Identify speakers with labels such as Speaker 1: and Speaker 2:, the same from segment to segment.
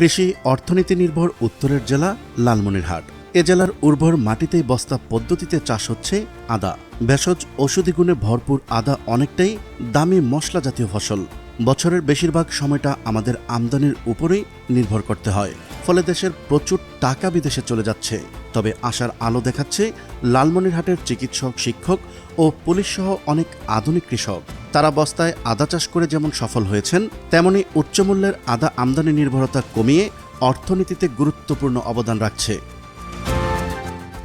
Speaker 1: কৃষি, অর্থনীতি নির্ভর উত্তরের জেলা লালমনিরহাট। এ জেলার উর্বর মাটিতেই বস্তা পদ্ধতিতে চাষ হচ্ছে আদা। ভেষজ ঔষধি গুণে ভরপুর আদা অনেকটাই দামি মশলা জাতীয় ফসল। বছরের বেশিরভাগ সময়টা আমাদের আমদানির উপরেই নির্ভর করতে হয়। ফলে দেশের প্রচুর টাকা বিদেশে চলে যাচ্ছে। তবে আশার আলো দেখাচ্ছে লালমনিরহাটের চিকিৎসক শিক্ষক ও পুলিশসহ অনেক আধুনিক কৃষক। তারা বস্তায় আদা চাষ করে যেমন সফল হয়েছেন তেমনি উচ্চমূল্যের আদা আমদানি নির্ভরতা কমিয়ে অর্থনীতিতে গুরুত্বপূর্ণ অবদান রাখছে।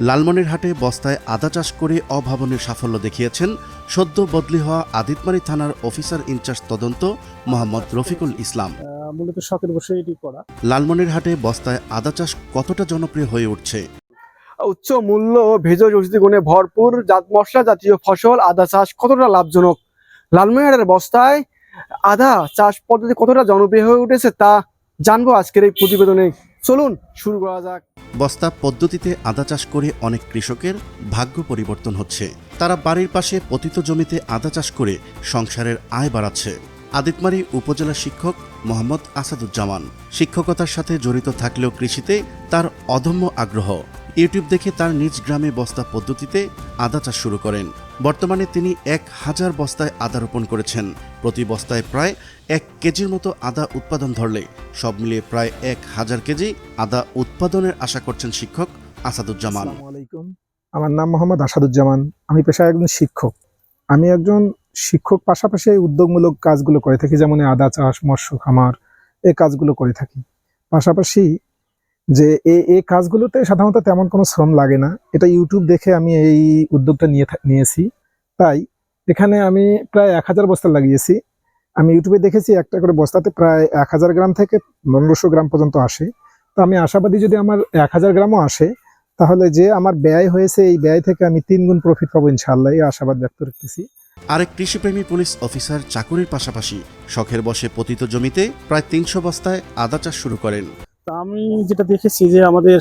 Speaker 1: লালমনিরহাটে বস্তায় আদা চাষ করে অভাবনীয় সাফল্য দেখিয়েছেন সদ্য বদলি হওয়া আদিতমারি থানার অফিসার ইনচার্জ তদন্ত মোহাম্মদ রফিকুল ইসলাম।
Speaker 2: মূলত শখের বসে এটি করা।
Speaker 1: লালমনিরহাটে বস্তায় আদা চাষ কতটা জনপ্রিয় হয়ে উঠছে?
Speaker 2: উচ্চ মূল্য ও ভেষজ ঔষধি গুণে ভরপুর মশলা জাতীয় ফসল আদা চাষ কতটা লাভজনক? লালমনিরহাটের বস্তায় আদা চাষ পদ্ধতি কতটা জনপ্রিয় হয়ে উঠেছে তা জানব আজকের এই প্রতিবেদনে। চলুন, শুরু করা যাক।
Speaker 1: বস্তা পদ্ধতিতে আদা চাষ করে অনেক কৃষকের ভাগ্য পরিবর্তন হচ্ছে। তারা বাড়ির পাশে পতিত জমিতে আদা চাষ করে সংসারের আয় বাড়াচ্ছে। আদিতমারি উপজেলা শিক্ষক মোহাম্মদ আসাদুজ্জামান শিক্ষকতার সাথে জড়িত থাকলেও কৃষিতে তার অদম্য আগ্রহ। ইউটিউব দেখে তার নিজ গ্রামে বস্তা পদ্ধতিতে আদা চাষ শুরু করেন। বর্তমানে তিনি এক হাজার বস্তায় আদা রোপণ করেছেন। প্রতি বস্তায় প্রায় এক কেজির মতো আদা উৎপাদন ধরলে সব মিলিয়ে প্রায় এক হাজার কেজি আদা উৎপাদনের আশা করছেন শিক্ষক আসাদুজ্জামান।
Speaker 3: আমার নাম মোহাম্মদ আসাদুজ্জামান। আমি পেশায় একজন শিক্ষক। আমি একজন শিক্ষক পাশাপাশি এই উদ্যোগমূলক কাজগুলো করে থাকি, যেমন আদা চাষ, মৎস্য খামার, এই কাজগুলো করে থাকি। পাশাপাশি যে এই এই কাজগুলোতে সাধারণত তেমন কোনো শ্রম লাগে না। এটা ইউটিউব দেখে আমি এই উদ্যোগটা নিয়ে নিয়েছি। তাই এখানে আমি প্রায় এক হাজার বস্তা লাগিয়েছি। আমি ইউটিউবে দেখেছি একটা করে বস্তাতে প্রায় এক হাজার গ্রাম থেকে পনেরোশো গ্রাম পর্যন্ত আসে। তো আমি আশাবাদী যদি আমার এক হাজার গ্রামও আসে, তাহলে যে আমার ব্যয় হয়েছে, এই ব্যয় থেকে আমি তিন গুণ প্রফিট পাবো ইনশাআল্লাহ, এই আশাবাদ ব্যক্ত রাখতেছি
Speaker 1: আরেক কৃষিপ্রেমী পুলিশ অফিসার চাকুরির পাশাপাশি শখের বসে পতিত জমিতে প্রায় তিনশো বস্তায় আদা চাষ শুরু করেন।
Speaker 2: তা আমি যেটা দেখেছি যে আমাদের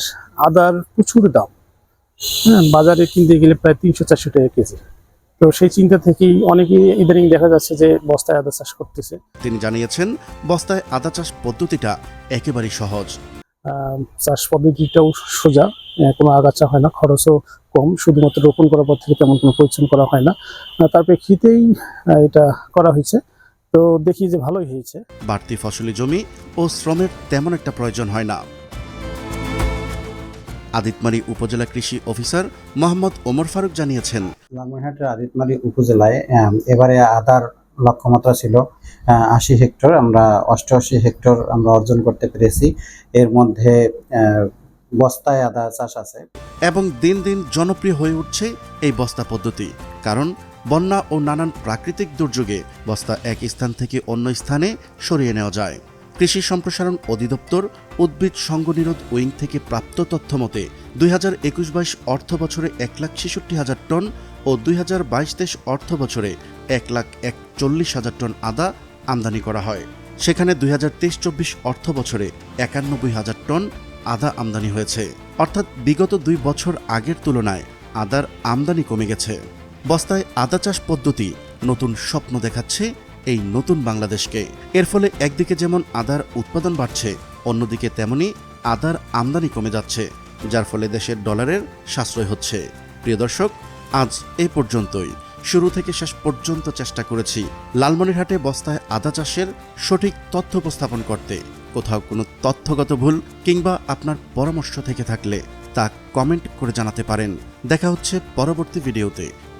Speaker 2: আদার প্রচুর দাম। হ্যাঁ বাজারে কিনতে গেলে প্রায় তিনশো চারশো টাকা কেজি। তো সেই চিন্তা থেকেই অনেকেই ইদানিং দেখা যাচ্ছে যে বস্তায় আদা চাষ করতেছে।
Speaker 1: তিনি জানিয়েছেন বস্তায় আদা চাষ পদ্ধতিটা একেবারেই সহজ।
Speaker 2: চাষ পদ্ধতিটাও সোজা কোনো আগাছা হয় না খরচও কম শুধুমাত্র রোপণ করার পর থেকে তেমন কোনো পরিশ্রম করা হয় না। তার প্রেক্ষিতেই এটা করা হয়েছে। তো দেখি যে ভালোই হয়েছে।
Speaker 1: বাড়তি ফসলি জমি ও শ্রমের তেমন একটা প্রয়োজন হয় না। আদিতমারি উপজেলা কৃষি অফিসার মোহাম্মদ ওমর ফারুক জানিয়েছেন।
Speaker 4: লালমনিরহাটের আদিতমারি উপজেলায় এবারে আদার লক্ষ্যমাত্রা ছিল আশি হেক্টর। আমরা অষ্টআশি হেক্টর আমরা অর্জন করতে পেরেছি। এর মধ্যে আহ, বস্তায় আদা চাষ আছে।
Speaker 1: এবং দিন দিন জনপ্রিয় হয়ে উঠছে এই বস্তা পদ্ধতি। কারণ বন্যা ও নানান প্রাকৃতিক দুর্যোগে বস্তা এক স্থান থেকে অন্য স্থানে সরিয়ে নেওয়া যায়। কৃষি সম্প্রসারণ অধিদপ্তর উদ্ভিদ সংঘনিরোধ উইং থেকে প্রাপ্ত তথ্য মতে, দুই হাজার একুশ বাইশ অর্থ বছরে এক লাখ ছেষট্টি হাজার টন ও দুই হাজার বাইশ তেইশ অর্থ বছরে এক লাখ একচল্লিশ হাজার টন আদা আমদানি করা হয়। সেখানে দুই হাজার তেইশ চব্বিশ অর্থ বছরে একানব্বই হাজার টন আদা আমদানি হয়েছে। অর্থাৎ বিগত দুই বছর আগের তুলনায় আদার আমদানি কমে গেছে। বস্তায় আদা চাষ পদ্ধতি নতুন স্বপ্ন দেখাচ্ছে এই নতুন বাংলাদেশকে। এর ফলে একদিকে যেমন আদার উৎপাদন বাড়ছে, অন্যদিকে তেমনি আদার আমদানি কমে যাচ্ছে, যার ফলে দেশের ডলারের সাশ্রয় হচ্ছে। প্রিয় দর্শক, আজ এ পর্যন্তই। শুরু থেকে শেষ পর্যন্ত চেষ্টা করেছি লালমনিরহাটে বস্তায় আদা চাষের সঠিক তথ্য উপস্থাপন করতে। কোথাও কোনো তথ্যগত ভুল কিংবা আপনার পরামর্শ থেকে থাকলে তা কমেন্ট করে জানাতে পারেন। দেখা হচ্ছে পরবর্তী ভিডিওতে।